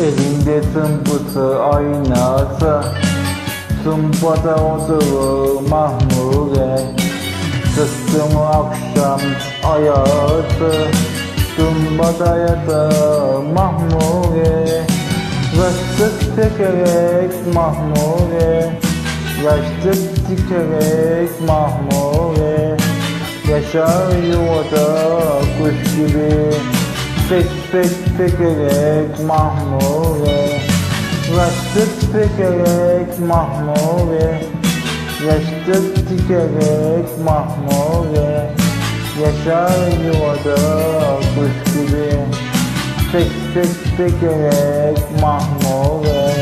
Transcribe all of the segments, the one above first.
Elinde tımpısı aynası Tımpada oturur mahmure Sıktım akşam hayatı Tımbada yatar mahmure Rastlık tekerek mahmure Yaşlık dikerek mahmure Yaşar yuvada kuş gibi Pek pek pekerek mahmure Rastlık pekerek mahmure Yaşlık dikerek mahmure Yaşar yuvada kuş gibi Pek pek pekerek mahmure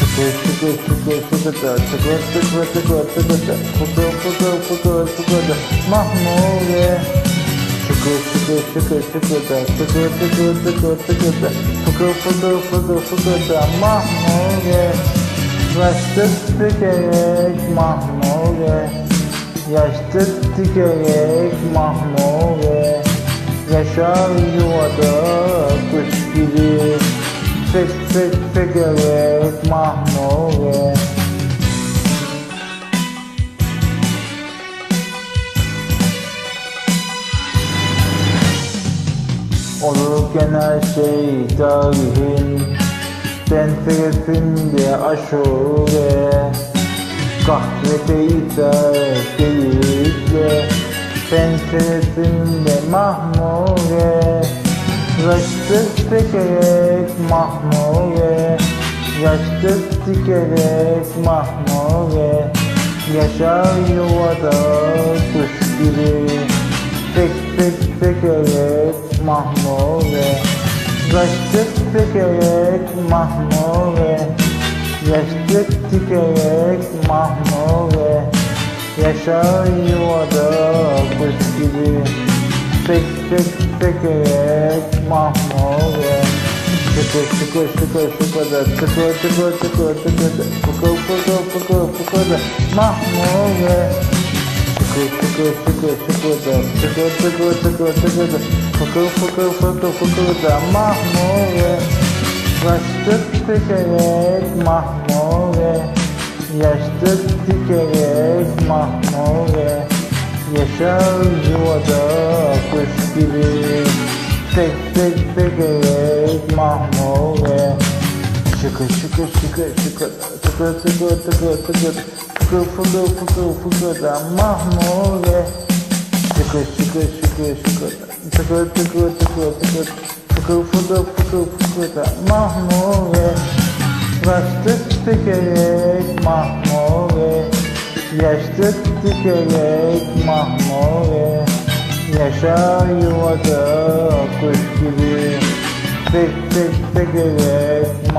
Tıkır tıkır tıkır tıkır tıkır tıkır tıkır tıkır mahmure Tıkır tıkır tıkır tıkır da tıkır da Fıkır fıkır fıkır fıkır da mahmure Yaşlık dikerek mahmure Yaşlık dikerek mahmure Yaşar yuvada kuş gibi Pek pek pekerek mahmure Olurken her şey tarihin Penseresinde aşure. Kahvede iter keyifle Penseresinde mahmure. Yaşlık tekerek mahmure Yaşlık dikerek mahmure. Yaşar yuvada kuş gibi mahmure Yaşlık tekerek mahmure Yaşlık dikerek mahmure Yaşar yuvada kuş gibi Tek tek tekerek mahmure Tıkır tıkır tıkır tıkır da tıkır tıkır tıkır tıkır da Fıkır fıkır fıkır fıkır da mahmure Tıkır da tıkır tıkır tıkır tıkır da Fıkır fıkır fıkır fıkır da mahmure Yaşlık dikerek mahmure Yaşlık dikerek mahmure Yaşar yuvada kuş gibi Tek tek tekerek mahmure Şıkır şıkır şıkır şıkır Tıkır tıkır tıkır tıkır Fıkır fıkır fıkır fıkır da mahmure. Şıkır şıkır şıkır şıkır Tıkır tıkır tıkır tıkır Fıkır fıkır fıkır fıkır da mahmure. Yaşlık dikerek mahmure. Yaşlık dikerek mahmure. Yaşar yuvada kuş gibi. Tek tek tekerek